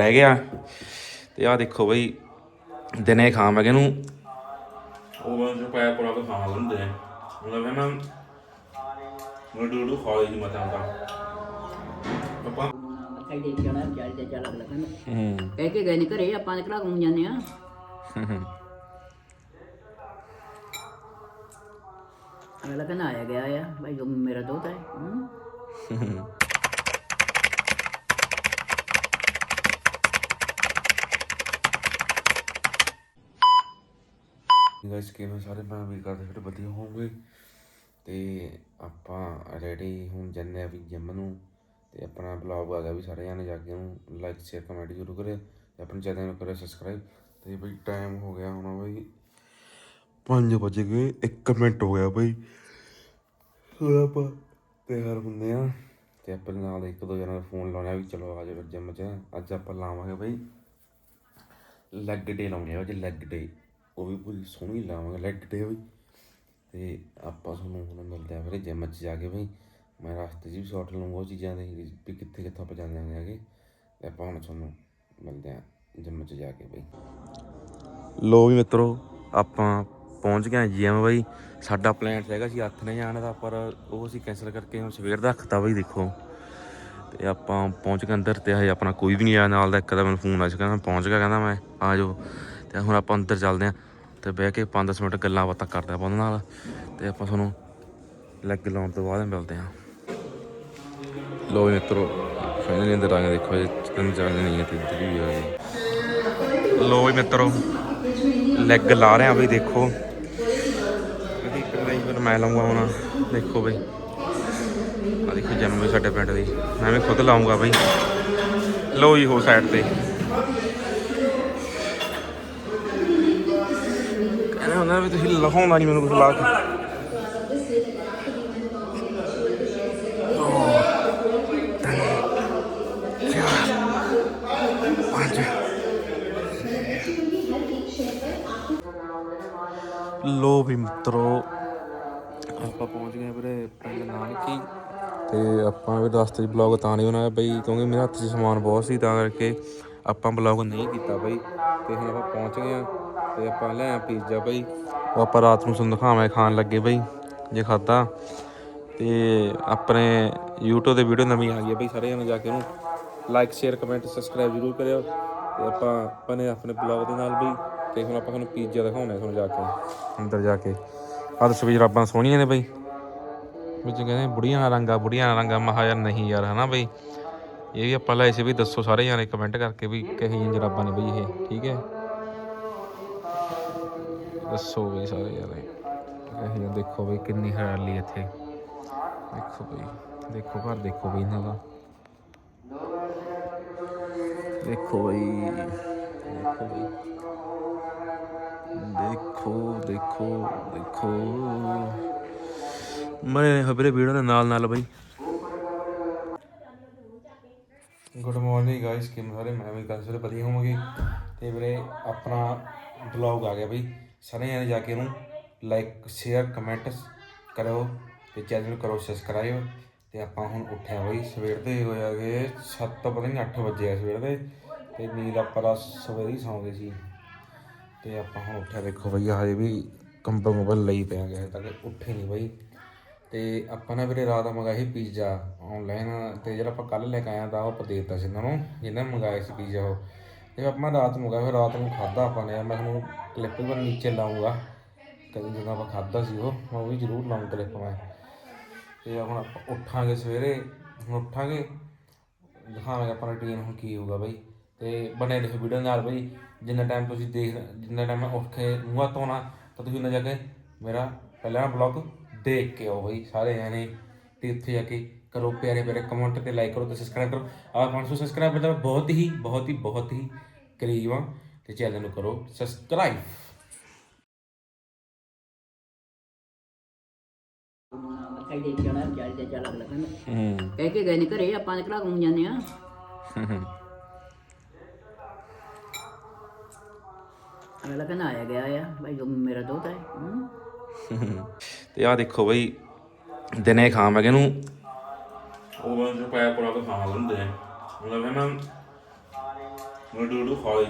ਰਹਿ ਗਿਆ। ਤੇ ਆਹ ਦੇਖੋ ਬਈ ਦਿਨੇ ਖਾਂ ਮੈਂ ਕਿਹਨੂੰ। ਉਹ ਬੰਦ ਪਾਇਆ ਪੂਰਾ ਤਾਂ ਖਾਂ ਲੈਂਦੇ ਨੇ ਮਤਲਬ ਹੈ ਨਾ ਮੈਂ ਡੂਡੂ ਖਾ ਲਈ ਮਤਾਂ ਦਾ ਪਾਪਾ ਹੀ ਟੇਕ ਜਾਣਾ ਤੇ ਚੱਲ ਅਗਲਾ ਕਹਿੰਦਾ। ਹੂੰ। ਕਹਿ ਕੇ ਗਏ ਨੇ ਘਰੇ ਆਪਾਂ ਨੇ ਕਿਹੜਾ ਘੁੰਮ ਜਾਂਦੇ ਆ। ਅਗਲਾ ਕਹਿੰਦਾ ਆਇਆ ਗਿਆ ਆ ਭਾਈ ਜੋ ਮੇਰਾ ਦੋਤਾ ਹੈ। ਹੂੰ। ਗਾਇਸ ਕਿਵੇਂ ਸਾਰੇ ਮੈਂ ਵੀ ਕਰਦੇ ਫਿਰ ਵਧੀਆ ਹੋਵਾਂਗੇ ਤੇ ਆਪਾਂ ਰੈਡੀ ਹੁਣ ਜੰਨੇ ਆ ਵੀ ਜਿਮ ਨੂੰ ਤੇ ਆਪਣਾ ਬਲੌਗ ਆ ਗਿਆ ਵੀ ਸਾਰੇ ਜਾਣੇ ਜਾ ਕੇ ਨੂੰ। ਲਾਈਕ ਸ਼ੇਅਰ ਕਮੈਂਟ ਜ਼ਰੂਰ ਕਰਿਓ ਤੇ ਆਪਣੇ ਚੈਨਲ ਨੂੰ ਕਰਿਓ ਸਬਸਕ੍ਰਾਈਬ ਤੇ ਬਈ ਟਾਈਮ ਹੋ ਗਿਆ ਹੁਣ ਬਈ 5 ਵਜੇ ਗਏ 1 ਮਿੰਟ ਹੋ ਗਿਆ ਬਈ। ਹੁਣ ਆਪਾਂ ਤਿਆਰ ਹੁੰਦੇ ਆ ਤੇ ਆਪਣੇ ਨਾਲ ਇੱਕ ਦੋ ਜਣਾਂ ਦਾ ਫੋਨ ਲਾਉਣਾ ਵੀ ਚਲੋ ਆ ਜਾਓ ਜਿਮ 'ਚ। ਅੱਜ ਆਪਾਂ ਲਾਵਾਂਗੇ ਬਈ ਲੈਗ ਡੇ ਲਾਉਣੇ ਆ ਅੱਜ ਲੈਗ ਡੇ ਉਹ ਵੀ ਪੂਰੀ ਸੋਹਣੀ ਲਾਵਾਂਗੇ ਲੈਗ ਡੇ ਵੀ ਤੇ ਆਪਾਂ ਤੁਹਾਨੂੰ ਹੁਣ ਮਿਲਦੇ ਆ ਫਿਰ ਜਿਮ 'ਚ ਜਾ ਕੇ ਬਈ। ਮੈਂ ਰਸਤੇ 'ਚ ਵੀ ਸ਼ਾਟ ਲਵਾਂਗਾ ਉਹ ਚੀਜ਼ਾਂ ਦੇ, ਵੀ ਕਿੱਥੇ ਕਿੱਥੋਂ ਆਪਾਂ ਜਾਂਦੇ ਆਂਗੇ ਹੈਗੇ। ਤੇ ਆਪਾਂ ਹੁਣ ਤੁਹਾਨੂੰ ਮਿਲਦੇ ਆ ਜਿਮ 'ਚ ਜਾ ਕੇ ਬਈ। ਲੋ ਵੀ ਮਿੱਤਰੋ, ਆਪਾਂ ਪਹੁੰਚ ਗਏ ਜਿਮ ਬਾਈ। ਸਾਡਾ ਪਲਾਨ ਹੈਗਾ ਸੀ ਹੱਥ ਨੇ ਜਾਣ ਦਾ, ਪਰ ਉਹ ਅਸੀਂ ਕੈਂਸਲ ਕਰਕੇ ਹੁਣ ਸਵੇਰ ਦਾ ਰੱਖਤਾ ਬਈ ਦੇਖੋ। ਤੇ ਆਪਾਂ ਪਹੁੰਚ ਕੇ ਅੰਦਰ ਤੇ ਹਜੇ ਆਪਣਾ ਕੋਈ ਵੀ ਨਹੀਂ ਆਇਆ ਨਾਲ ਦਾ, ਇੱਕ ਦਾ ਮੈਨੂੰ ਫੋਨ ਆਇਆ ਸੀ ਕਹਿੰਦਾ ਮੈਂ ਪਹੁੰਚ ਗਿਆ, ਕਹਿੰਦਾ ਮੈਂ ਆ ਜਾਓ। ਤੇ ਹੁਣ ਆਪਾਂ ਅੰਦਰ ਚੱਲਦੇ ਆਂ। ਤੇ ਬਹਿ ਕੇ 5-10 ਮਿੰਟ ਗੱਲਾਂ ਬਾਤਾਂ ਕਰਦੇ ਆਪਾਂ ਉਹਨਾਂ ਨਾਲ ਤੇ ਆਪਾਂ ਤੁਹਾਨੂੰ ਲੈਗ ਲਾਉਣ ਤੋਂ ਬਾਅਦ ਮਿਲਦੇ ਹਾਂ। ਲੋ ਵੀ ਮਿੱਤਰੋ ਫਾਈਨਲੀ ਅੰਦਰ ਆ ਗਏ ਦੇਖੋ, ਇਹ ਤਿੰਨ ਚਾਰ ਨਹੀਂ ਹੈ ਤੇ ਵੀ ਆ ਗਏ ਲੋ ਮਿੱਤਰੋ ਲੈਗ ਲਾ ਰਹੇ ਆ ਬਈ, ਦੇਖੋ। ਇਹਦੀ ਕਰਾਈ ਫਿਰ ਮੈਂ ਲਾਉਂਗਾ ਹੁਣ, ਦੇਖੋ ਬਈ। ਆ ਦੇਖੋ ਜਿਮ ਵੀ ਸਾਡੇ ਪਿੰਡ ਦੀ। ਮੈਂ ਵੀ ਖੁਦ ਲਾਉਂਗਾ ਬਈ। ਲੋ ਜੀ ਹੋ ਸਾਈਡ ਤੇ। ਹੁੰਦਾ ਵੀ ਤੁਸੀਂ ਲਹਾਉਂਦਾ ਨਹੀਂ ਮੈਨੂੰ ਕੁਝ ਲਾ ਕੇ। ਲੋ ਵੀ ਮਿੱਤਰੋ। ਆਪਾਂ ਪਹੁੰਚ ਗਏ ਵੀਰੇ ਪਿੰਡ ਨਾਨਕੀ। ਤੇ ਆਪਾਂ ਵੀ ਰਸਤੇ 'ਚ ਬਲੌਗ ਤਾਂ ਨਹੀਂ ਬਣਾਇਆ ਬਈ ਕਿਉਂਕਿ ਮੇਰੇ ਹੱਥ 'ਚ ਸਮਾਨ ਬਹੁਤ ਸੀ ਤਾਂ ਕਰਕੇ ਆਪਾਂ ਬਲੌਗ ਨਹੀਂ ਕੀਤਾ ਬਈ। ਤੇ ਹੁਣ ਆਪਾਂ ਪਹੁੰਚ ਗਏ ਆ ਤੇ ਆਪਾਂ ਲੈ ਆ ਪੀਜ਼ਾ ਬਈ। ਉਹ ਆਪਾਂ ਰਾਤ ਨੂੰ ਤੁਹਾਨੂੰ ਦਿਖਾਵਾਂਗੇ ਖਾਣ ਲੱਗੇ ਬਈ, ਜੇ ਖਾਦਾ ਤੇ ਆਪਣੇ YouTube ਤੇ ਵੀਡੀਓ ਨਵੀਂ ਆ ਗਈ ਹੈ ਬਈ ਸਾਰੇ ਜਣੇ ਜਾ ਕੇ ਉਹਨੂੰ ਲਾਈਕ ਸ਼ੇਅਰ ਕਮੈਂਟ ਸਬਸਕ੍ਰਾਈਬ ਜ਼ਰੂਰ ਕਰਿਓ। ਤੇ ਆਪਾਂ ਆਪਣੇ ਆਪਣੇ ਬਲੌਗ ਦੇ ਨਾਲ ਬਈ, ਤੇ ਹੁਣ ਆਪਾਂ ਤੁਹਾਨੂੰ ਪੀਜ਼ਾ ਦਿਖਾਉਣਾ ਤੁਹਾਨੂੰ ਜਾ ਕੇ, ਅੰਦਰ ਜਾ ਕੇ। ਆਹ ਤਸਵੀਰ ਜਰਾਬਾਂ ਸੋਹਣੀਆਂ ਨੇ ਬਈ। ਵਿੱਚ ਕਹਿੰਦੇ ਬੁੜੀਆਂ ਦਾ ਰੰਗਾ, ਬੁੜੀਆਂ ਦਾ ਰੰਗਾ ਮਹਾ ਯਾਰ ਨਹੀਂ ਯਾਰ, ਹਨਾ ਬਈ? ਇਹ ਵੀ ਆਪਾਂ ਲੈ ਸੀ ਵੀ ਦੱਸੋ ਸਾਰੇ ਜਾਣੇ ਕਮੈਂਟ ਕਰਕੇ ਵੀ ਕਹੀ ਜਰਾਬਾਂ ਨੇ ਬਈ ਇਹ, ਠੀਕ ਹੈ? ਦੱਸੋ ਬਈ ਸਾਰੇ ਜਾਣੇ ਕਹੀ ਦੇਖੋ ਬਈ ਕਿੰਨੀ ਹਰਿਆਲੀ ਇੱਥੇ। ਦੇਖੋ ਬਈ, ਦੇਖੋ ਘਰ ਦੇਖੋ ਬਈ ਇਹਨਾਂ ਦਾ। ਦੇਖੋ ਬਈ ਦੇਖੋ ਬਈ। ਦੇਖੋ ਦੇਖੋ ਦੇਖੋ। ਮੈਂ ਖਬਰੇ ਵੀਡੀਓ ਦੇ ਨਾਲ ਨਾਲ ਬਈ। ਗੁੱਡ ਮਾਰਨਿੰਗ ਗਾਇਸ ਕਿਵੇਂ ਸਾਰੇ? ਮੈਂ ਵੀ ਗੱਲ ਸਾਰੇ ਵਧੀਆ ਹੋਵਾਂਗੇ। ਤੇ ਵੀਰੇ, ਆਪਣਾ ਬਲੌਗ ਆ ਗਿਆ ਬਈ। ਸਾਰੇ ਜਣੇ ਜਾ ਕੇ ਉਹਨੂੰ ਲਾਈਕ ਸ਼ੇਅਰ ਕਮੈਂਟ ਕਰੋ ਤੇ ਚੈਨਲ ਕਰੋ ਸਬਸਕ੍ਰਾਈਬ ਤੇ ਆਪਾਂ ਹੁਣ ਉੱਠਿਆ ਬਈ ਸਵੇਰ ਦੇ ਹੋਇਆਗੇ 7 ਪਤਾ ਨਹੀਂ 8 ਵਜੇ ਆ ਸਵੇਰ ਦੇ ਤੇ ਨੀਂਦ ਆਪਾਂ ਤਾਂ ਸਵੇਰੇ ਹੀ ਸੌਂ ਗਏ ਸੀ ਤੇ ਆਪਾਂ ਹੁਣ ਉੱਠਿਆ ਦੇਖੋ ਬਈ ਹਜੇ ਵੀ ਕੰਬਲ ਮੁੰਬਲ ਲਈ ਪਿਆ ਗਿਆ ਹਜੇ ਤੱਕ, ਉੱਠੇ ਨਹੀਂ ਬਈ। ਤੇ ਆਪਾਂ ਨੇ ਵੀਰੇ ਰਾਤ ਮੰਗਾਇਆ ਸੀ ਪੀਜ਼ਾ ਆਨਲਾਈਨ ਤੇ ਜਿਹੜਾ ਆਪਾਂ ਕੱਲ ਲੈ ਕੇ ਆਇਆ ਤਾਂ ਉਹ ਆਪਾਂ ਦੇ ਦਿੱਤਾ ਸੀ ਇਹਨਾਂ ਨੂੰ, ਜਿਹਨਾਂ ਨੇ ਮੰਗਾਇਆ ਸੀ ਪੀਜ਼ਾ ਉਹ। ਤੇ ਆਪਾਂ ਰਾਤ ਮੰਗਾਇਆ ਫਿਰ ਰਾਤ ਨੂੰ ਖਾਦਾ ਆਪਾਂ ਨੇ। ਮੈਂ ਤੁਹਾਨੂੰ ਕਲਿੱਪ ਵੀ ਨੀਚੇ ਲਾਉਂਗਾ ਕਦੇ ਜਦੋਂ ਆਪਾਂ ਖਾਦਾ ਸੀ ਉਹ, ਮੈਂ ਉਹ ਵੀ ਜ਼ਰੂਰ ਲਾਉਂ ਕਲਿੱਪ ਮੈਂ। ਤੇ ਹੁਣ ਆਪਾਂ ਉੱਠਾਂਗੇ ਸਵੇਰੇ, ਹੁਣ ਉੱਠਾਂਗੇ, ਦਿਖਾਵਾਂਗੇ ਆਪਾਂ ਰੁਟੀਨ ਹੁਣ ਕੀ ਹੋਊਗਾ ਬਈ। ਤੇ ਬਣੇ ਰਹੋ ਵੀਡੀਓ ਨਾਲ ਬਈ, ਜਿੰਨਾ ਟਾਈਮ ਤੁਸੀਂ ਦੇਖ, ਜਿੰਨਾ ਟਾਈਮ ਮੈਂ ਉੱਠ ਕੇ ਮੂੰਹ ਧੋਣਾ, ਤਾਂ ਤੁਸੀਂ ਉਹਨਾਂ ਜਾ ਕੇ ਮੇਰਾ ਪਹਿਲਾ ਬਲੌਗ ਦੇਖ ਕੇ ਆਓ ਬਾਈ, ਸਾਰੇ ਜਾਣੇ, ਤੇ ਉੱਥੇ ਜਾ ਕੇ ਕਰੋ ਪਿਆਰੇ ਪਿਆਰੇ ਕਮੈਂਟ ਤੇ ਲਾਈਕ ਕਰੋ ਤੇ ਸਬਸਕ੍ਰਾਈਬ ਕਰੋ। ਆ 500 ਸਬਸਕ੍ਰਾਈਬਰ ਦਾ ਬਹੁਤ ਹੀ ਬਹੁਤ ਹੀ ਬਹੁਤ ਹੀ ਕਰੀਬ ਆ। ਤੇ ਚੈਨਲ ਨੂੰ ਕਰੋ ਸਬਸਕ੍ਰਾਈਬ ਟੇਕ ਜਾਣਾ ਵਿਚਾਰੀ ਤੇ ਚੱਲ ਅਗਲਾ ਕਹਿੰਦਾ ਹੂੰ। ਕਹਿ ਕੇ ਗਏ ਨੇ ਘਰੇ ਆਪਾਂ ਨੇ ਕਿਹੜਾ ਘੁੰਮ ਜਾਂਦੇ ਆ ਅਗਲਾ ਕਹਿੰਦਾ ਆਇਆ ਗਿਆ ਆ ਭਾਈ ਜੋ ਮੇਰਾ ਦੋਤਾ ਹੈ। ਹੂੰ। ਤੇ ਆ ਦੇਖੋ ਬਈ ਦਿਨੇ ਖਾਂ ਮੈਂ ਕਿਹਨੂੰ ਉਹ ਬੰਦ ਪਾਇਆ ਪੂਰਾ ਤਾਂ ਖਾਂ ਲੈਂਦੇ ਨੇ ਮਤਲਬ ਹੈ ਨਾ ਮੈਂ ਡੂਡੂ ਖਾਲੀ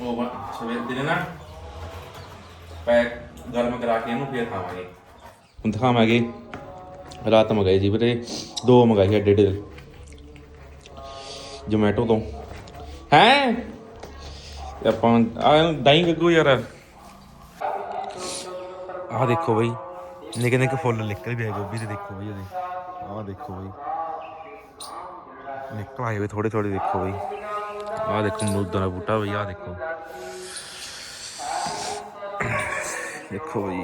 ਉਹ ਬਣ ਸਵੇਰ ਦਿਨ ਨਾ ਪੈਕ ਗਰਮ ਕਰਾ ਕੇ ਇਹਨੂੰ ਫੇਰ ਖਾਵਾਂਗੇ। ਹੁਣ ਦਿਖਾਵਾਂਗੇ। ਰਾਤ ਮੰਗਾਈ ਜੀ ਵੀਰੇ, ਦੋ ਮੰਗਾਈ ਸੀ ਏਡੇ ਜੋਮੈਟੋ ਤੋਂ। ਹੈ? ਆਪਾਂ ਆ ਡਾਈਂ ਗੱਗੂ ਯਾਰ। ਆਹ ਦੇਖੋ ਬਈ, ਨਿੱਕੇ ਨਿੱਕੇ ਫੁੱਲ ਨਿਕਲ ਵੀ ਗੋਭੀ ਦੇ ਦੇਖੋ ਬਈ ਉਹਦੇ। ਆਹ ਦੇਖੋ ਬਈ, ਨਿਕਲ ਆਏ ਵੇ ਥੋੜੇ ਥੋੜੇ ਦੇਖੋ ਬਈ। ਆਹ ਦੇਖੋ ਅਮਰੂਦਾਂ ਦਾ ਬੂਟਾ ਬਈ, ਆਹ ਦੇਖੋ। ਦੇਖੋ ਬਈ।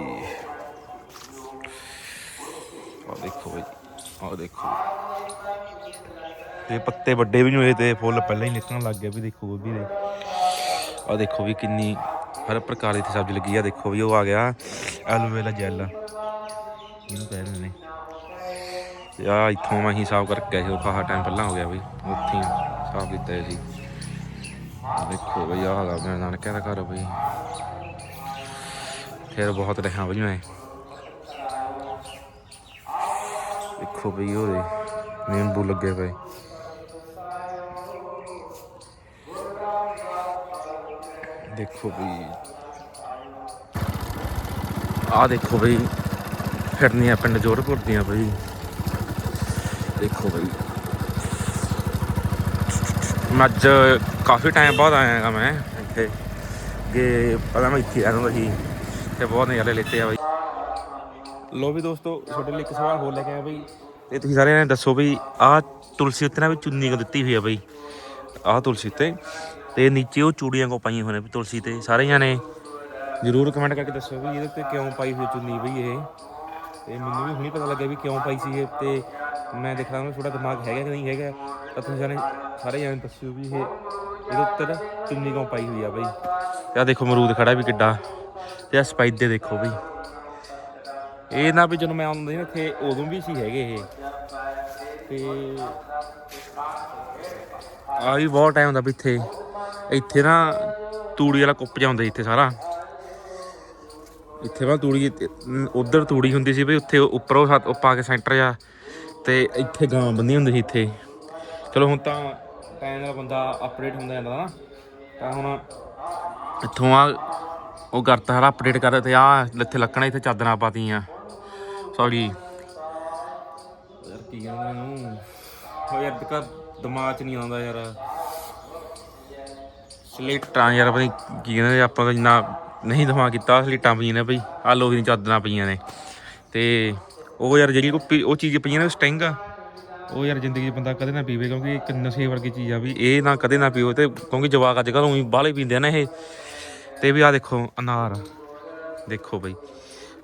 ਆਹ ਦੇਖੋ ਬਈ, ਆਹ ਦੇਖੋ। ਤੇ ਪੱਤੇ ਵੱਡੇ ਵੀ ਨਹੀਂ ਹੋਏ ਤੇ ਫੁੱਲ ਪਹਿਲਾਂ ਹੀ ਨਿਕਲਣ ਲੱਗ ਗਏ ਵੀ ਦੇਖੋ ਗੋਭੀ ਦੇ। ਆਹ ਦੇਖੋ ਵੀ ਕਿੰਨੀ ਹਰ ਪ੍ਰਕਾਰ ਦੀ ਸਬਜ਼ੀ ਲੱਗੀ ਆ, ਦੇਖੋ ਵੀ ਉਹ ਆ ਗਿਆ, ਐਲੋਵੇਰਾ ਜੈਲ। ਇਹਨੂੰ ਕਹਿੰਦੇ ਨੇ। ਤੇ ਇੱਥੋਂ ਮੈਂ ਹੀ ਸਾਫ਼ ਕਰਕੇ ਗਿਆ ਸੀ, ਉਹ ਕਾਫੀ ਟਾਈਮ ਪਹਿਲਾਂ ਹੋ ਗਿਆ ਬਈ, ਉੱਥੇ ਹੀ ਸਾਫ਼ ਕੀਤਾ ਸੀ। ਦੇਖੋ ਬਈ, ਆਹ ਹੈਗਾ ਮੇਰੇ ਨਾਨਕਿਆਂ ਦਾ ਘਰ ਬਈ। ਫਿਰ ਬਹੁਤ ਰਹਾ ਬਈ ਮੈਂ। ਦੇਖੋ ਬਈ ਉਹਦੇ, ਨਿੰਬੂ ਲੱਗੇ ਪਏ। ਦੇਖੋ ਬਈ। ਆ ਦੇਖੋ ਬਈ, ਫਿਰਨੀਆਂ ਪਿੰਡ ਜੋਰਪੁਰ ਦੀਆਂ ਬਈ। ਦੇਖੋ ਬਈ। ਮੈਂ ਅੱਜ ਕਾਫੀ ਟਾਈਮ ਬਾਅਦ ਆਇਆ ਮੈਂ ਇੱਥੇ। ਕਿ ਪਹਿਲਾਂ ਮੈਂ ਇੱਥੇ ਆਉਂਦਾ ਸੀ, ਤੇ ਬਹੁਤ ਨਜ਼ਾਰੇ ਲੈਤੇ ਆ ਬਈ। ਲੋ ਵੀ ਦੋਸਤੋ, ਤੁਹਾਡੇ ਲਈ ਇੱਕ ਸਵਾਲ ਹੋਰ ਲੈ ਕੇ ਆਇਆ ਬਈ। ਤੇ ਤੁਸੀਂ ਸਾਰਿਆਂ ਨੇ ਦੱਸੋ ਬਈ, ਆਹ ਤੁਲਸੀ ਉੱਤੇ ਨਾ ਵੀ ਚੁੰਨੀ ਕੋ ਦਿੱਤੀ ਹੋਈ ਆ ਬਈ। ਆਹ ਤੁਲਸੀ ਉੱਤੇ। ਤੇ ਨੀਚੇ ਉਹ ਚੂੜੀਆਂ ਕੋ ਪਾਈਆਂ ਨੇ ਵੀ ਤੁਲਸੀ ਤੇ ਸਾਰੇ ਜਾਣੇ ਜਰੂਰ ਕਮੈਂਟ ਕਰਕੇ ਦੱਸੋ ਵੀ ਇਹਦੇ ਉੱਤੇ ਕਿਉਂ ਪਾਈ ਹੋਈ ਚੁੰਨੀ ਬਈ ਇਹ। ਤੇ ਮੈਨੂੰ ਵੀ ਹੁਣੀ ਪਤਾ ਲੱਗਿਆ ਵੀ ਕਿਉਂ ਪਾਈ ਸੀ ਇਹ ਤੇ ਮੈਂ ਦੇਖ ਰਹਾ ਹਾਂ ਥੋੜਾ ਦਿਮਾਗ ਹੈਗਾ ਕਿ ਨਹੀਂ ਹੈਗਾ। ਤਾਂ ਤੁਸੀਂ ਸਾਰੇ ਸਾਰੇ ਜਾਣੇ ਦੱਸਿਓ ਵੀ ਇਹ ਇਹਦੇ ਉੱਤੇ ਚੁੰਨੀ ਕਿਉਂ ਪਾਈ ਹੋਈ ਆ ਬਈ? ਤੇ ਆ ਦੇਖੋ ਅਮਰੂਦ ਖੜਾ ਵੀ ਕਿੱਡਾ। ਤੇ ਆ ਸਪਾਈਦੇ ਦੇਖੋ ਬਈ। ਇਹ ਨਾ ਵੀ ਜਦੋਂ ਮੈਂ ਆਉਂਦਾ ਸੀ ਨਾ ਇੱਥੇ ਉਦੋਂ ਵੀ ਸੀ ਹੈਗੇ ਇਹ। ਤੇ ਆ ਵੀ ਬਹੁਤ ਟਾਈਮ ਹੁੰਦਾ ਵੀ ਇੱਥੇ। ਇੱਥੇ ਨਾ ਤੂੜੀ ਵਾਲਾ ਕੁੱਪ ਜਾਂਦਾ ਇੱਥੇ ਸਾਰਾ। ਇੱਥੇ ਵਾ ਤੂੜੀ, ਉਧਰ ਤੂੜੀ ਹੁੰਦੀ ਸੀ ਵੀ ਉੱਥੇ ਉੱਪਰੋਂ ਉਹ ਪਾ ਕੇ ਸੈਂਟਰ ਜਾ ਤੇ ਇੱਥੇ ਗਾਂ ਬੰਨੀ ਹੁੰਦੀ ਸੀ ਇੱਥੇ। ਚਲੋ ਹੁਣ ਤਾਂ ਟਾਈਮ ਦਾ ਬੰਦਾ ਅਪਡੇਟ ਹੁੰਦਾ ਜਾਂਦਾ ਨਾ। ਤਾਂ ਹੁਣ ਇੱਥੋਂ ਆ, ਉਹ ਕਰਤਾ ਸਾਰਾ ਅਪਡੇਟ ਕਰਦਾ ਤੇ ਆ ਇੱਥੇ ਲੱਕਣਾ ਇੱਥੇ ਚਾਦਰਾਂ ਪਾਤੀਆਂ ਸੌਰੀ ਯਾਰ ਕੀ ਕਹਿੰਦੇ ਨੂੰ ਹੋ ਯਾਰ ਦਿਮਾਗ 'ਚ ਨਹੀਂ ਆਉਂਦਾ ਯਾਰ। ਸਲੇਟਾਂ ਯਾਰ ਪਤਾ ਨੀ ਕੀ ਕਹਿੰਦੇ ਆਪਾਂ ਤਾਂ ਇੰਨਾ ਨਹੀਂ ਦਿਮਾਗ ਕੀਤਾ ਸਲੇਟਾਂ ਪਈਆਂ ਨੇ ਬਈ ਆ ਲੋਹੇ ਦੀਆਂ ਚਾਦਰਾਂ ਪਈਆਂ ਨੇ। ਤੇ ਉਹ ਯਾਰ ਜਿਹੜੀ ਕੋਈ ਉਹ ਚੀਜ਼ ਪਈਆਂ ਨੇ ਸਟਿੰਗ ਆ। ਉਹ ਯਾਰ ਜ਼ਿੰਦਗੀ 'ਚ ਬੰਦਾ ਕਦੇ ਨਾ ਪੀਵੇ, ਕਿਉਂਕਿ ਇੱਕ ਨਸ਼ੇ ਵਰਗੀ ਚੀਜ਼ ਆ ਵੀ, ਇਹ ਨਾ ਕਦੇ ਨਾ ਪੀਓ ਤੇ ਕਿਉਂਕਿ ਜਵਾਕ ਅੱਜ ਕੱਲ੍ਹ ਉਹੀ ਬਾਹਲੇ ਪੀਂਦੇ ਆ ਨਾ ਇਹ। ਤੇ ਵੀ ਆ ਦੇਖੋ, ਅਨਾਰ। ਦੇਖੋ ਬਈ,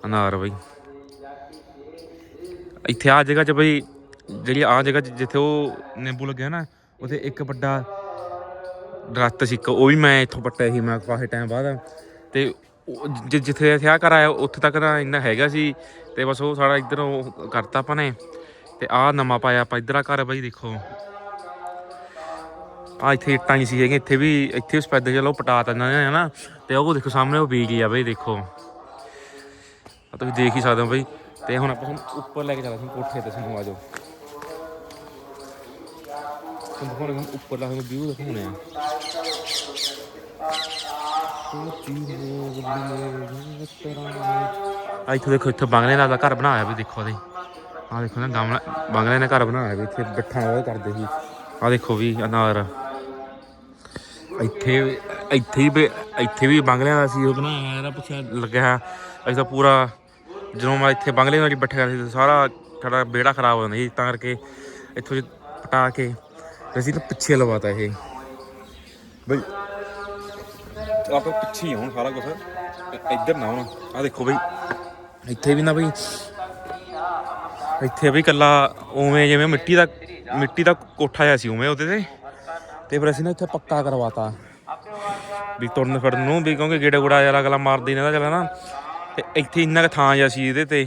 ਅਨਾਰ ਬਈ। ਇੱਥੇ ਆ ਜਗ੍ਹਾ 'ਚ ਬਈ, ਜਿਹੜੀ ਆ ਜਗ੍ਹਾ 'ਚ ਜਿੱਥੇ ਉਹ ਨਿੰਬੂ ਲੱਗਿਆ ਨਾ, ਉਥੇ ਇੱਕ ਵੱਡਾ ਦਰਖਤ ਸੀ ਇੱਕ, ਉਹ ਵੀ ਮੈਂ ਇੱਥੋਂ ਪੱਟਿਆ ਸੀ, ਮੈਂ ਕਾਫੀ ਟਾਈਮ ਬਾਅਦ। ਤੇ ਜਿ- ਜਿੱਥੇ ਇੱਥੇ ਆ ਘਰ ਆਇਆ, ਉੱਥੇ ਤੱਕ ਤਾਂ ਇੰਨਾ ਹੈਗਾ ਸੀ। ਤੇ ਬਸ ਉਹ ਸਾਡਾ ਇੱਧਰ ਉਹ ਕਰਤਾ ਆਪਾਂ ਨੇ। ਤੇ ਆਹ ਨਵਾਂ ਪਾਇਆ ਆਪਾਂ ਇੱਧਰ ਆ ਘਰ, ਬਾਈ ਦੇਖੋ। ਆ ਇੱਥੇ ਇੱਟਾਂ ਹੀ ਸੀ ਹੈਗੀਆਂ, ਇੱਥੇ ਵੀ, ਇੱਥੇ ਸਪੈਦ ਚਲੋ ਪਟਾ ਤਾ ਇਹਨਾਂ ਨੇ ਹਨਾ। ਤੇ ਉਹ ਦੇਖੋ ਸਾਹਮਣੇ ਉਹ ਬੀਜ ਆ ਬਈ, ਦੇਖੋ। ਆ ਤੁਸੀਂ ਦੇਖ ਹੀ ਸਕਦੇ ਹੋ ਬਈ। ਤੇ ਹੁਣ ਆਪਾਂ ਤੁਹਾਨੂੰ ਉੱਪਰ ਲੈ ਕੇ ਚੱਲਦੇ ਹਾਂ, ਕੋਠੇ ਤੇ ਸਾਨੂੰ ਆ ਜਾਓ। ਤੁਹਾਨੂੰ ਦਿਖਾਉਣੇ ਹੁਣ ਉੱਪਰ ਤੁਹਾਨੂੰ ਵਿਊ ਦਿਖਾਉਣੇ ਆ ਆ ਇੱਥੇ ਦੇਖੋ ਇੱਥੇ ਬੰਗਲੇ ਦਾ ਘਰ ਬਣਾਇਆ ਵੀ ਦੇਖੋ ਉਹਦੇ ਆ ਦੇਖੋ ਨਾ ਗਮਲਾ ਬੰਗਲੇ ਨੇ ਘਰ ਬਣਾਇਆ ਵੀ ਇੱਥੇ ਬੱਠਾ ਉਹ ਕਰਦੇ ਸੀ ਆ ਦੇਖੋ ਵੀ ਅਨਾਰ ਇੱਥੇ ਇੱਥੇ ਵੀ ਇੱਥੇ ਵੀ ਬੰਗਲਿਆਂ ਦਾ ਸੀ ਉਹ ਬਣਾਇਆ ਇਹਦਾ ਪਿੱਛੇ ਲੱਗਿਆ ਅਸੀਂ ਤਾਂ ਪੂਰਾ ਜਦੋਂ ਮੈਂ ਇੱਥੇ ਬੰਗਲੇ ਨਾਲ ਬੱਠੇ ਕਰਦੇ ਸੀ ਸਾਰਾ ਸਾਡਾ ਬੇੜਾ ਖਰਾਬ ਹੋ ਜਾਂਦਾ ਸੀ ਤਾਂ ਕਰਕੇ ਇੱਥੋਂ ਜੀ ਪਟਾ ਕੇ ਅਸੀਂ ਤਾਂ ਪਿੱਛੇ ਲਵਾਤਾ ਇਹ। ਬਈ ਆਪਾਂ ਪਿੱਛੇ ਹੀ ਹੁਣ ਸਾਰਾ ਕੁਝ ਇੱਧਰ ਨਾ ਹੁਣ। ਆ ਦੇਖੋ ਬਈ। ਇੱਥੇ ਵੀ ਨਾ ਬਈ ਇੱਥੇ ਵੀ ਕੱਲਾ ਉਵੇਂ ਜਿਵੇਂ ਮਿੱਟੀ ਦਾ ਮਿੱਟੀ ਦਾ ਕੋਠਾ ਜਿਹਾ ਸੀ ਉਵੇਂ ਉਹਦੇ ਤੇ। ਤੇ ਫਿਰ ਅਸੀਂ ਨਾ ਇੱਥੇ ਪੱਕਾ ਕਰਵਾਤਾ। ਵੀ ਤੁਰਨ ਫਿਰਨ ਨੂੰ ਵੀ ਕਿਉਂਕਿ ਗੇੜਾ ਗੁੜਾ ਜਿਹਾ ਅਗਲਾ ਮਾਰਦੀ ਨਾ ਚੱਲ ਨਾ ਤੇ ਇੱਥੇ ਇੰਨਾ ਕੁ ਥਾਂ ਜਿਹਾ ਸੀ ਇਹਦੇ ਤੇ।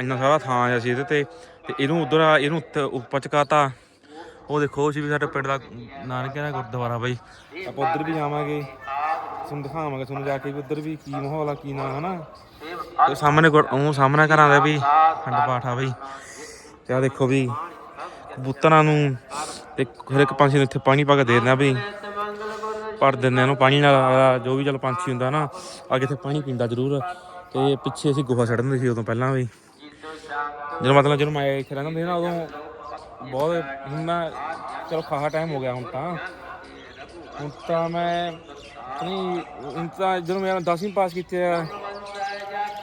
ਇੰਨਾ ਸਾਰਾ ਥਾਂ ਜਿਹਾ ਸੀ ਇਹਦੇ ਤੇ। ਤੇ ਇਹਨੂੰ ਉਧਰ ਇਹਨੂੰ ਉੱਪਰ ਚਕਾਤਾ ਉਹ ਦੇਖੋ ਉਹ ਸੀ ਵੀ ਸਾਡੇ ਪਿੰਡ ਦਾ ਨਾਨਕਿਆਂ ਦਾ ਗੁਰਦੁਆਰਾ ਬਾਈ। ਆਪਾਂ ਉਧਰ ਵੀ ਜਾਵਾਂਗੇ ਤੁਹਾਨੂੰ ਦਿਖਾਵਾਂਗੇ ਤੁਹਾਨੂੰ ਜਾ ਕੇ ਵੀ ਉਧਰ ਵੀ ਕੀ ਮਾਹੌਲ ਆ ਕੀ ਨਾ ਹਨਾ? ਤੇ ਸਾਹਮਣੇ ਉਹ ਸਾਹਮਣੇ ਘਰਾਂ ਦਾ ਵੀ ਖੰਡ ਪਾਠ ਆ ਬਈ। ਤੇ ਆ ਦੇਖੋ ਵੀ ਕਬੂਤਰਾਂ ਨੂੰ ਤੇ ਹਰ ਇੱਕ ਪੰਛੀ ਨੂੰ ਇੱਥੇ ਪਾਣੀ ਪਾ ਕੇ ਦੇ ਦਿੰਦੇ ਵੀ ਭਰ ਦਿੰਦੇ ਇਹਨੂੰ ਪਾਣੀ ਨਾਲ ਜੋ ਵੀ ਚਲ ਪੰਛੀ ਹੁੰਦਾ ਨਾ ਆ ਕੇ ਇੱਥੇ ਪਾਣੀ ਪੀਂਦਾ ਜ਼ਰੂਰ। ਤੇ ਪਿੱਛੇ ਅਸੀਂ ਗੋਹਾ ਛੱਡ ਦਿੰਦੇ ਸੀ ਉਦੋਂ ਪਹਿਲਾਂ ਵੀ। ਜਦੋਂ ਮਤਲਬ ਜਦੋਂ ਮੈਂ ਇੱਥੇ ਰਹਿੰਦਾ ਹੁੰਦਾ ਸੀ ਨਾ ਉਦੋਂ ਬਹੁਤ ਹੁਣ ਮੈਂ ਚਲੋ ਖਾਸਾ ਟਾਈਮ ਹੋ ਗਿਆ ਹੁਣ ਤਾਂ ਹੁਣ ਤਾਂ ਮੈਂ ਨਹੀਂ ਹੁਣ ਤਾਂ ਜਦੋਂ ਮੈਂ 10ਵੀਂ ਪਾਸ ਕੀਤੀ ਆ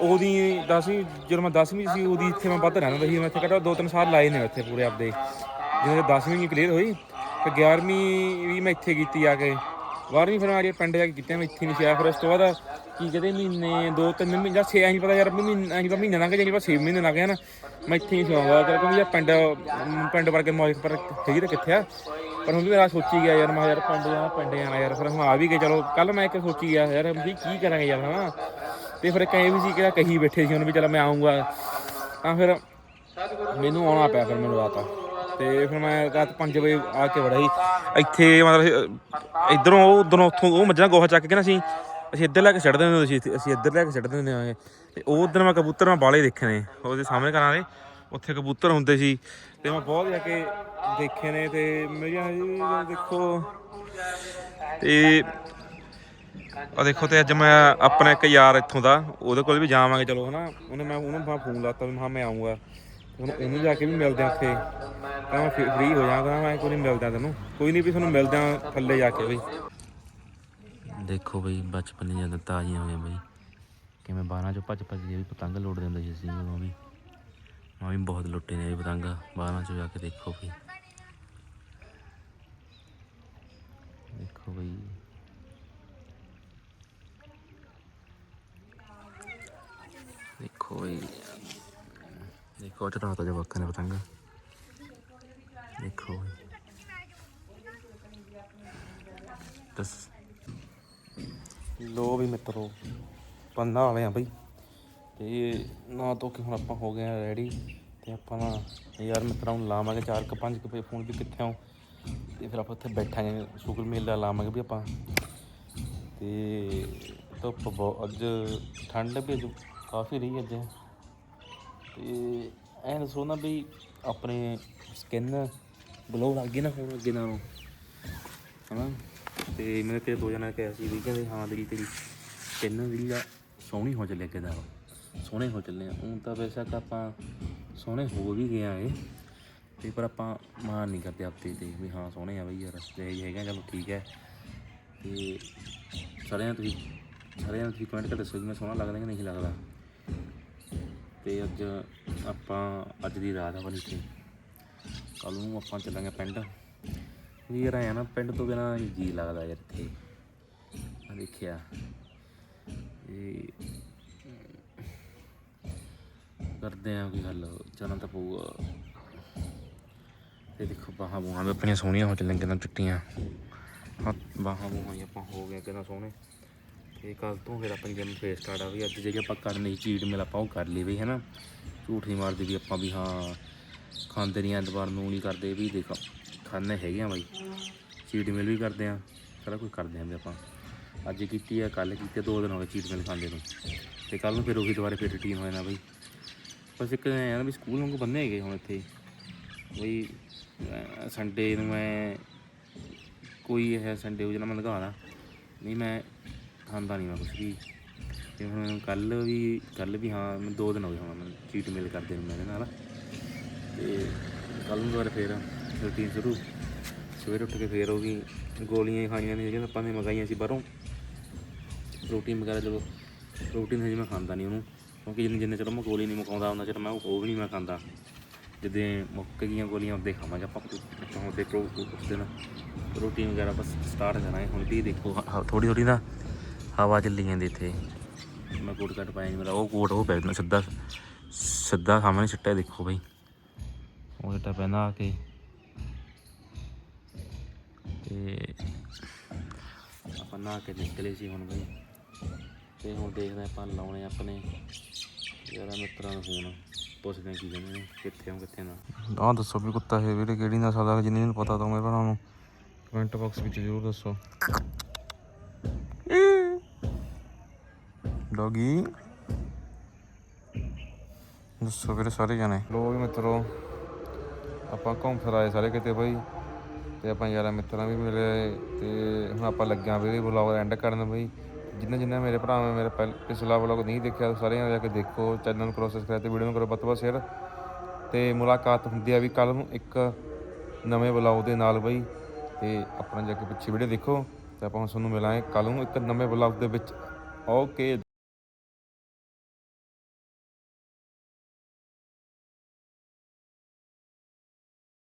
ਉਹਦੀ 10ਵੀਂ ਜਦੋਂ ਮੈਂ 10ਵੀਂ ਸੀ ਉਹਦੀ ਇੱਥੇ ਮੈਂ ਵੱਧ ਰਹਿੰਦਾ ਸੀ ਮੈਂ ਇੱਥੇ ਘੱਟੋ ਦੋ ਤਿੰਨ ਸਾਲ ਲਾਏ ਨੇ ਇੱਥੇ ਪੂਰੇ ਆਪਦੇ ਜਦੋਂ 10ਵੀਂ ਵੀ ਕਲੀਅਰ ਹੋਈ ਤੇ 11ਵੀਂ ਵੀ ਮੈਂ ਇੱਥੇ ਕੀਤੀ ਆ ਕੇ 12ਵੀਂ ਫਿਰ ਮੈਂ ਜਿਹੜੇ ਪਿੰਡ ਜਾ ਕੇ ਕੀਤੀ ਮੈਂ ਇੱਥੇ ਨਹੀਂ ਸੀ ਆਇਆ ਫਿਰ ਉਸ ਤੋਂ ਬਾਅਦ ਕੀ ਕਹਿੰਦੇ ਮਹੀਨੇ, ਦੋ ਤਿੰਨ ਮਹੀਨੇ ਜਾਂ 6 ਨਹੀਂ ਪਤਾ ਯਾਰ ਮਹੀਨਾ ਨਹੀਂ ਪਤਾ ਮਹੀਨਾ ਲੰਘ ਗਿਆ ਨਹੀਂ ਪਤਾ 6 ਮਹੀਨੇ ਲੱਗ ਗਏ ਨਾ ਮੈਂ ਇੱਥੇ ਹੀ ਸੀ ਆਉਂਦਾ ਕਿਉਂਕਿ ਯਾਰ ਪਿੰਡ ਪਿੰਡ ਵਰਗੇ ਮੌਜ ਪਰ ਹੈਗੀ ਤਾਂ ਕਿੱਥੇ ਆ। ਪਰ ਹੁਣ ਵੀ ਮੇਰਾ ਸੋਚੀ ਗਿਆ ਯਾਰ, ਮੈਂ ਕਿਹਾ ਯਾਰ ਪਿੰਡ ਜਾਣਾ ਪਿੰਡ ਜਾਣਾ ਯਾਰ, ਫਿਰ ਹੁਣ ਆ ਵੀ ਗਏ, ਚਲੋ ਕੱਲ ਮੈਂ ਇੱਕ ਸੋਚੀ ਗਿਆ ਯਾਰ ਵੀ ਕੀ ਕਰਾਂਗੇ ਯਾਰ, ਹਨਾ। ਤੇ ਫਿਰ ਕਹੇ ਵੀ ਸੀ ਕਿ ਕਹੀ ਬੈਠੇ ਸੀ ਹੁਣ ਵੀ ਚਲ ਮੈਂ ਆਉਂਗਾ ਤਾਂ ਫਿਰ ਮੈਨੂੰ ਆਉਣਾ ਪਿਆ ਫਿਰ ਮੈਨੂੰ ਰਾਤ। ਤੇ ਫਿਰ ਮੈਂ ਰਾਤ 5 ਵਜੇ ਆ ਕੇ ਵੜਾ ਸੀ। ਇੱਥੇ ਮਤਲਬ, ਇਧਰੋਂ ਉਹ ਉਧਰੋਂ ਉੱਥੋਂ ਉਹ ਮੱਝਾਂ ਗੋਹਾ ਚੱਕ ਕੇ ਨਾ ਅਸੀਂ ਅਸੀਂ ਇੱਧਰ ਲੈ ਕੇ ਛੱਡ ਦਿੰਦੇ ਹੁੰਦੇ ਸੀ, ਅਸੀਂ ਇੱਧਰ ਲੈ ਕੇ ਛੱਡ ਦਿੰਦੇ ਆਂਗੇ ਤੇ ਉਹ ਉਧਰ ਮੈਂ ਕਬੂਤਰ ਮੈਂ ਬਾਲੇ ਦੇਖੇ ਨੇ, ਉਹਦੇ ਸਾਹਮਣੇ ਘਰਾਂ ਦੇ, ਉੱਥੇ ਕਬੂਤਰ ਹੁੰਦੇ ਸੀ। ਤੇ ਮੈਂ ਬਹੁਤ ਜਾ ਕੇ ਦੇਖੇ ਨੇ ਤੇ ਮੇਰੀਆਂ ਦੇਖੋ। ਤੇ ਆ ਦੇਖੋ ਤੇ ਅੱਜ ਮੈਂ ਆਪਣਾ ਇੱਕ ਯਾਰ ਇੱਥੋਂ ਦਾ, ਉਹਦੇ ਕੋਲ ਵੀ ਜਾਵਾਂਗੇ, ਚਲੋ ਹਨਾ। ਉਹਨੇ ਮੈਂ ਉਹਨੂੰ ਮੈਂ ਫੋਨ ਲਾਤਾ ਵੀ ਹਾਂ ਮੈਂ ਆਉਂਗਾ ਹੁਣ ਉਹਨੂੰ ਜਾ ਕੇ ਵੀ ਮਿਲਦੇ ਆ ਉੱਥੇ। ਤਾਂ ਮੈਂ ਫ੍ਰੀ ਹੋ ਜਾਵਾਂਗਾ, ਮੈਂ ਕੋਈ ਨਹੀਂ ਮਿਲਦਾ ਤੈਨੂੰ। ਕੋਈ ਨਹੀਂ ਵੀ ਤੁਹਾਨੂੰ ਮਿਲਦੇ ਥੱਲੇ ਜਾ ਕੇ ਵੀ। ਦੇਖੋ ਬਈ, ਬਚਪਨ ਦੀਆਂ ਯਾਦਾਂ ਤਾਜ਼ੀਆਂ ਹੋਈਆਂ ਬਈ। ਕਿਵੇਂ ਬਾਰਾਂ ਚੋਂ ਭੱਜ ਭੱਜ ਕੇ ਵੀ ਪਤੰਗ ਲੋੜਦੇ ਹੁੰਦੇ ਸੀ ਅਸੀਂ ਉਦੋਂ ਵੀ। ਮੈਂ ਵੀ ਬਹੁਤ ਲੁੱਟੇ ਨੇ ਪਤੰਗ ਬਾਰਾਂ ਚੋਂ ਜਾ ਕੇ ਦੇਖੋ ਬਈ। ਦੇਖੋ ਬਈ। ਦੇਖੋ ਬਈ। ਦੇਖੋ ਚੜਾਤਾ ਜੋ ਬੱਕਾ ਨੇ ਪਤੰਗ। ਦੇਖੋ ਬਈ। ਦਸ ਲੋ ਵੀ ਮਿੱਤਰੋ, ਪੰਨਾ ਵਾਲੇ ਆ ਬਈ। ਤੇ ਨਾ ਤੋਂ ਕਿ ਹੁਣ ਆਪਾਂ ਹੋ ਗਏ ਆ ਰੈਡੀ ਤੇ ਆਪਾਂ ਨਾ ਯਾਰ ਮਿੱਤਰਾਂ ਨੂੰ ਲਾਵਾਂਗੇ ਚਾਰ ਕ, ਪੰਜ ਕੁ ਫੋਨ ਵੀ ਕਿੱਥੇ ਆਉ। ਤੇ ਫਿਰ ਆਪਾਂ ਉੱਥੇ ਬੈਠਾਂਗੇ, ਸ਼ੁਗਰ ਮੇਲਾ ਲਾਵਾਂਗੇ ਵੀ ਆਪਾਂ। ਤੇ ਧੁੱਪ ਬਹੁਤ ਅੱਜ ਠੰਡ ਵੀ ਅੱਜ ਕਾਫੀ ਰਹੀ ਅੱਜ। ਤੇ ਐ ਦੱਸੋ ਨਾ ਵੀ ਆਪਣੇ ਸਕਿਨ ਗਲੋ ਲੱਗ ਗਈ ਨਾ ਹੁਣ ਅੱਗੇ ਨਾਲੋਂ। ਹਨਾ? ਤੇ ਮੇਰੇ ਤੇ ਦੋ ਜਣਾ ਕਿਹਾ ਸੀ ਵੀ ਕਹਿੰਦੇ ਹਾਂ ਤੇਰੀ ਤੇਰੀ ਤਿੰਨ ਜਿਹੜੀ ਆ, ਸੋਹਣੀ ਹੋ ਚੱਲੇ ਅੱਗੇ ਨਾਲੋਂ ਸੋਹਣੇ ਹੋ ਚੱਲੇ ਆ। ਹੁਣ ਤਾਂ ਬੇਸ਼ੱਕ ਆਪਾਂ ਸੋਹਣੇ ਹੋ ਵੀ ਗਏ ਆਏ ਤੇ ਪਰ ਆਪਾਂ ਮਾਨ ਨਹੀਂ ਕਰਦੇ ਆਪਦੇ ਤੇ ਵੀ ਹਾਂ ਸੋਹਣੇ ਆ ਬਈ ਯਾਰ ਰਸਤੇ ਇਹ ਹੈਗਾ, ਚਲੋ ਠੀਕ ਹੈ। ਤੇ ਸਾਰਿਆਂ ਤੁਸੀਂ, ਸਾਰਿਆਂ ਨੂੰ ਤੁਸੀਂ ਕਮੈਂਟ ਕਰ ਦੱਸੋ ਕਿ ਮੈਂ ਸੋਹਣਾ ਲੱਗਦਾ ਕਿ ਨਹੀਂ ਲੱਗਦਾ। ਤੇ ਅੱਜ ਆਪਾਂ, ਅੱਜ ਦੀ ਰਾਤ ਆ ਵਾਲੀ ਤੇ ਕੱਲ ਨੂੰ ਆਪਾਂ ਚੱਲਾਂਗੇ ਪਿੰਡ। ਵੀ ਯਾਰ ਆਇਆ ਨਾ, ਪਿੰਡ ਤੋਂ ਬਿਨਾ ਜੀ ਲੱਗਦਾ ਯਾਰ ਇੱਥੇ। ਮੈਂ ਦੇਖਿਆ। ਇਹ ਕਰਦੇ ਆ ਕੀ ਗੱਲ ਚੱਲਣਾ ਤਾਂ ਪਊਗਾ। ਤੇ ਦੇਖੋ, ਬਾਹਾਂ ਬੂਹਾਂ ਵੀ ਆਪਣੀਆਂ ਸੋਹਣੀਆਂ ਹੋ ਚੱਲਣ ਕਿੰਨਾ ਚਿੱਟੀਆਂ। ਹਾਂ, ਬਾਹਾਂ ਬੂਹਾਂ ਹੀ ਆਪਾਂ ਹੋ ਗਏ ਕਿੰਨਾ ਸੋਹਣੇ। ਤੇ ਕੱਲ ਤੋਂ ਫਿਰ ਆਪਾਂ ਜਿਮ ਫੇਰ ਸਟਾਰਟ ਆ ਵੀ, ਅੱਜ ਜਿਹੜੀ ਆਪਾਂ ਕਰਨੀ ਸੀ ਚੀਟ ਮਿਲ ਆਪਾਂ ਉਹ ਕਰ ਲਈ ਵੀ ਹੈ ਨਾ ਝੂਠ ਨਹੀਂ ਮਾਰਦੇ ਵੀ ਆਪਾਂ ਵੀ, ਹਾਂ, ਖਾਂਦੇ ਨਹੀਂ ਐਤਵਾਰ ਨੂੰ ਨਹੀਂ ਕਰਦੇ, ਵੀ ਦੇਖੋ। ਖਾਣੇ ਹੈਗੇ ਆ ਬਾਈ। ਚੀਟ ਮਿਲ ਵੀ ਕਰਦੇ ਆ। ਸਾਰਾ ਕੁਝ ਕਰਦੇ ਆਂ ਵੀ ਆਪਾਂ। ਅੱਜ ਕੀਤੀ ਆ ਕੱਲ ਕੀਤੀ ਆ, ਦੋ ਦਿਨ ਹੋ ਗਏ ਚੀਟ ਮਿਲ ਖਾਂਦੇ ਨੂੰ। ਤੇ ਕੱਲ ਨੂੰ ਫਿਰ ਉਹੀ ਦੁਬਾਰਾ ਫਿਰ ਰੁਟੀਨ ਹੋ ਜਾਣਾ ਬਾਈ। ਬਸ ਇੱਕ ਐਂ ਆ ਨਾ ਵੀ ਸਕੂਲ ਵਾਂਗੂ ਬੰਨੇ ਹੈਗੇ ਹੁਣ ਇੱਥੇ। ਬਈ ਸੰਡੇ ਨੂੰ ਮੈਂ ਕੋਈ ਇਹ ਸੰਡੇ ਉਹ ਜਨਾ ਮੈਂ ਲਗਾਉਣਾ ਨਹੀਂ ਮੈਂ ਖਾਂਦਾ ਨਹੀਂ ਮੈਂ ਕੁਛ ਵੀ। ਤੇ ਹੁਣ ਕੱਲ ਵੀ ਕੱਲ ਵੀ ਹਾਂ ਮੈਂ ਦੋ ਦਿਨ ਹੋ ਗਏ ਹੁਣ ਮੈਨੂੰ ਚੀਟ ਮੇਲ ਕਰਦੇ ਨੂੰ ਮੇਰੇ ਨਾਲ। ਤੇ ਕੱਲ ਨੂੰ ਦੁਬਾਰਾ ਫੇਰ ਰੂਟੀਨ ਸ਼ੁਰੂ। ਸਵੇਰ ਉੱਠ ਕੇ ਫੇਰ ਉਹ ਗਈ ਗੋਲੀਆਂ ਹੀ ਖਾਣੀਆਂ ਨੇ, ਜਿਹੜੀਆਂ ਆਪਾਂ ਨੇ ਮੰਗਾਈਆਂ ਸੀ ਬਾਹਰੋਂ। ਪ੍ਰੋਟੀਨ ਵਗੈਰਾ ਜਦੋਂ ਪ੍ਰੋਟੀਨ ਹਜੇ ਮੈਂ ਖਾਂਦਾ ਨਹੀਂ ਉਹਨੂੰ। ਕਿਉਂਕਿ ਜਿੰਨੇ ਜਿੰਨੇ ਚਿਰ ਮੈਂ ਗੋਲੀ ਨਹੀਂ ਮੁਕਾਉਂਦਾ, ਉਹਨਾਂ ਚਿਰ ਮੈਂ ਉਹ ਵੀ ਨਹੀਂ ਮੈਂ ਖਾਂਦਾ। ਜਦੋਂ ਮੁੱਕ ਗਈਆਂ ਗੋਲੀਆਂ, ਉਹਦੇ ਖਾਵਾਂਗੇ ਆਪਾਂ। ਆਪਾਂ ਉਹਦੇ ਪ੍ਰੋ ਉਸ ਦਿਨ ਪ੍ਰੋਟੀਨ ਵਗੈਰਾ ਬਸ ਸਟਾਰਟ ਕਰਾਂਗੇ। ਹੁਣ ਵੀ ਦੇਖੋ ਥੋੜੀ ਥੋੜੀ ਨਾ ਹਵਾ ਚੱਲੀ ਜਾਂਦੀ ਇੱਥੇ। ਮੈਂ ਕੋਟ ਕੱਟ ਪਾਇਆ ਨਹੀਂ ਮੇਰਾ। ਉਹ ਕੋਟ ਉਹ ਪੈ ਜਾਣਾ ਸਿੱਧਾ ਸਿੱਧਾ ਸਾਹਮਣੇ ਸਿੱਟਿਆ ਦੇਖੋ ਬਈ। ਉਹ ਸਿੱਟਾ ਪੈਂਦਾ ਆ ਕੇ। ਆਪਾਂ ਨਹਾ ਕੇ ਨਿਕਲੇ ਸੀ ਹੁਣ ਬਈ। ਤੇ ਹੁਣ ਦੇਖਦੇ ਆਪਾਂ ਲਾਉਣੇ ਆਪਣੇ ਯਾਰਾਂ ਮਿੱਤਰਾਂ ਨੂੰ ਫੋਨ। ਪੁੱਛਦੇ ਕੀ ਕਹਿੰਦੇ ਨੇ ਕਿੱਥੇ ਹੋ ਕਿੱਥੇ ਨਾ। ਆਹ ਦੱਸੋ ਵੀ ਕੁੱਤਾ ਹੈ ਵੀਰੇ ਕਿਹੜੀ ਨਸਲ ਦਾ ਜਿੰਨੇ ਨੂੰ ਪਤਾ ਤਾਂ ਮੇਰੇ ਭਰਾ ਨੂੰ। ਕਮੈਂਟ ਬਾਕਸ ਵਿੱਚ ਜ਼ਰੂਰ ਦੱਸੋ। ਡੌਗੀ। ਦੱਸੋ ਵੀਰੇ ਸਾਰੇ ਜਾਣੇ। ਲੋ ਵੀ ਮਿੱਤਰੋ ਆਪਾਂ ਘੁੰਮ ਫਿਰ ਆਏ ਸਾਰੇ ਕਿਤੇ ਬਾਈ। ਤੇ ਆਪਾਂ ਯਾਰਾਂ ਮਿੱਤਰਾਂ ਵੀ ਮਿਲੇ ਤੇ ਹੁਣ ਆਪਾਂ ਲੱਗਿਆ ਵੀ ਵਲੌਗ ਐਂਡ ਕਰਨ ਬਈ। ਜਿੰਨਾ ਜਿੰਨਾ ਮੇਰੇ ਭਰਾਵਾਂ ਮੇਰੇ ਪਹਿਲ, ਪਿਛਲਾ ਵਲੌਗ ਨਹੀਂ ਦੇਖਿਆ ਸਾਰੇ ਜਾ ਕੇ ਦੇਖੋ ਚੈਨਲ ਨੂੰ ਕਰੋ ਸਬਸਕ੍ਰਾਈਬ ਤੇ ਵੀਡੀਓ ਨੂੰ ਕਰੋ ਵੱਧ ਤੋਂ ਵੱਧ ਸ਼ੇਅਰ ਤੇ ਮੁਲਾਕਾਤ ਹੁੰਦੀ ਆ ਵੀ ਕੱਲ ਨੂੰ ਇੱਕ ਨਵੇਂ ਵਲੌਗ ਦੇ ਨਾਲ ਬਈ। ਤੇ ਆਪਣਾ ਜਾ ਕੇ ਪਿੱਛੇ ਵੀਡੀਓ ਦੇਖੋ ਤੇ ਆਪਾਂ ਹੁਣ ਤੁਹਾਨੂੰ ਮਿਲਾਂਗੇ ਕੱਲ ਨੂੰ ਇੱਕ ਨਵੇਂ ਵਲੌਗ ਦੇ ਵਿੱਚ। ਓਕੇ